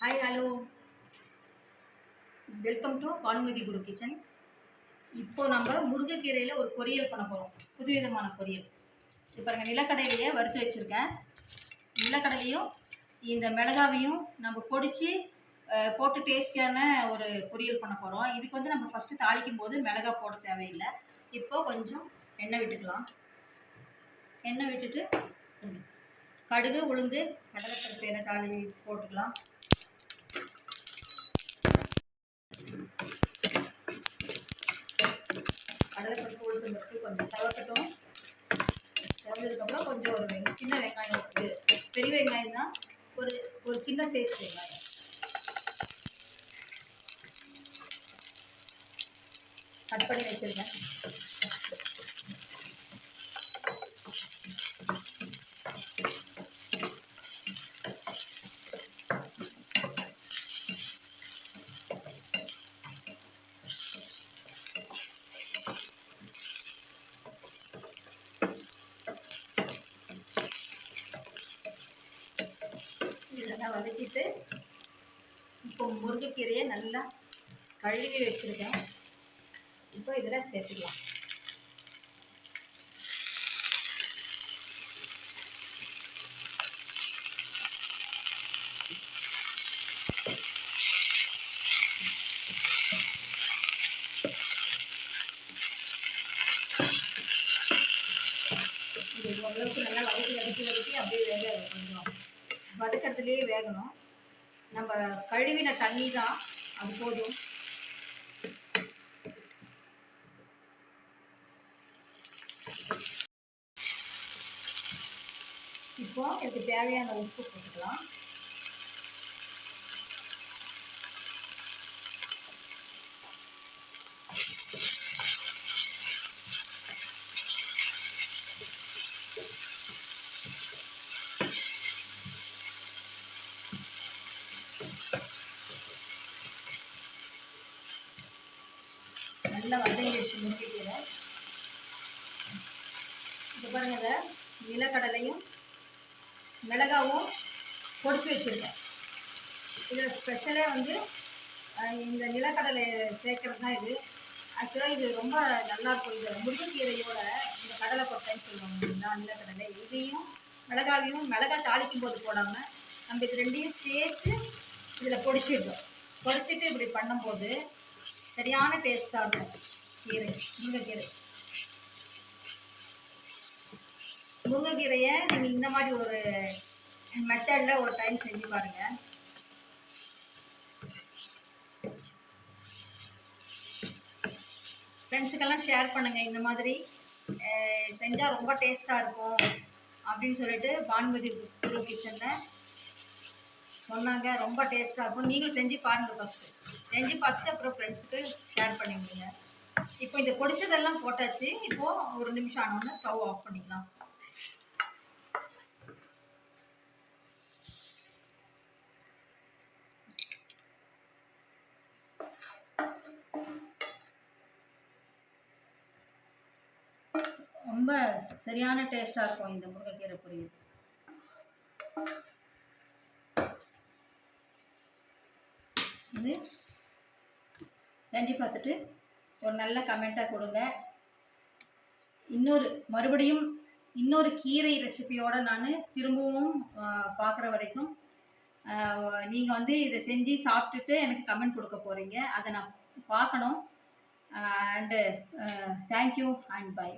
Hi hello welcome to Banumathi Guru kitchen இப்போ நம்ம முருங்கைக்கீரையில் ஒரு பொரியல் பண்ண போகிறோம் புதுவிதமான பொரியல். இப்போ பாருங்க நிலக்கடலையை வறுத்து வச்சுருக்கேன். நிலக்கடலையும் இந்த மிளகாவையும் நம்ம பொடிச்சு போட்டு டேஸ்டியான ஒரு பொரியல் பண்ண போகிறோம் இதுக்கு வந்து நம்ம ஃபஸ்ட்டு தாளிக்கும் போது மிளகா போட தேவையில்லை. இப்போ கொஞ்சம் எண்ணெய் விட்டுக்கலாம். எண்ணெய் விட்டுட்டு கடுகு உளுந்து கடலைப்பருப்பு எண்ணெய் தாளி போட்டுக்கலாம். கடலைப்பருப்பு உளுத்தம் பருப்பு கொஞ்சம் செவக்கட்டும். செவந்ததுக்கப்புறம் கொஞ்சம் ஒரு வெங்க சின்ன வெங்காயம் இருக்குது. பெரிய வெங்காயம் தான் ஒரு ஒரு சின்ன சைஸ் வெங்காயம். கட் பண்ணி வச்சுருக்கேன். நல்லா வதக்கிட்டு இப்போ முருங்கைக்கீரையை நல்லா கழுவி வச்சுருக்கேன். இப்போ இதில் சேர்த்துக்கலாம். இது ஓரளவுக்கு நல்லா வதக்கி வதக்கி வதக்கி வதக்கிறதுலேயே வேகணும். நம்ம கழுவின தண்ணி தான் அது போதும். இப்போ இதுக்கு தேவையான உப்பு போட்டுக்கலாம். நல்லா வதங்கிடுச்சு முருங்கைக்கீரை இப்போ பாருங்கள் இதை நிலக்கடலையும் மிளகாவும் பொடிச்சு வச்சுருக்கேன். இதில் ஸ்பெஷலே வந்து அஹ், இந்த நிலக்கடலை சேர்க்கறது தான் இது. ஆக்சுவலாக இது ரொம்ப நல்லா இருக்கும். இந்த முருங்கைக்கீரையோட இந்த கடலை கொட்டைன்னு சொல்லுவாங்க இல்லைங்களா நிலக்கடலை. இதையும் மிளகாவையும் மிளகாய் தாளிக்கும் போது போடாமல் நம்ம இது ரெண்டையும் சேர்த்து இதில் பொடிச்சிடுறோம் பொடிச்சிட்டு இப்படி பண்ணும்போது சரியான டேஸ்ட்டாக இருக்கும். கீரை முருங்கைக்கீரை. முருங்கைக்கீரையை நீங்கள் இந்த மாதிரி ஒரு மெத்தடில் ஒரு டைம் செஞ்சு பாருங்கள் ஃப்ரெண்ட்ஸுக்கெல்லாம் ஷேர் பண்ணுங்கள் இந்த மாதிரி. செஞ்சால் ரொம்ப டேஸ்ட்டாக இருக்கும் அப்படின்னு சொல்லிட்டு பானுமதி குரு கிச்சனில் சொன்னாங்க ரொம்ப டேஸ்ட்டாக இருக்கும். நீங்களும் செஞ்சு பாருங்கள் ஃபஸ்ட்டு செஞ்சு பார்த்துட்டு அப்புறம் ஃப்ரெண்ட்ஸுக்கு ஷேர் பண்ணிவிடுங்க இப்போ இந்த பொடிச்சதெல்லாம் போட்டாச்சு. இப்போது ஒரு நிமிஷம் ஆனோடனே ஸ்டவ் ஆஃப் பண்ணிக்கலாம். ரொம்ப சரியான டேஸ்ட்டாக இருக்கும் இந்த முருங்கைக்கீரை பொரியல். இது செஞ்சு பார்த்துட்டு ஒரு நல்ல கமெண்ட்டாக கொடுங்க. இன்னொரு மறுபடியும் இன்னொரு கீரை ரெசிபியோடு நான் திரும்பவும் பார்க்குற வரைக்கும் நீங்கள் வந்து இதை செஞ்சு சாப்பிட்டுட்டு எனக்கு கமெண்ட் கொடுக்க போகிறீங்க அதை நான் பார்க்கணும். And thank you and by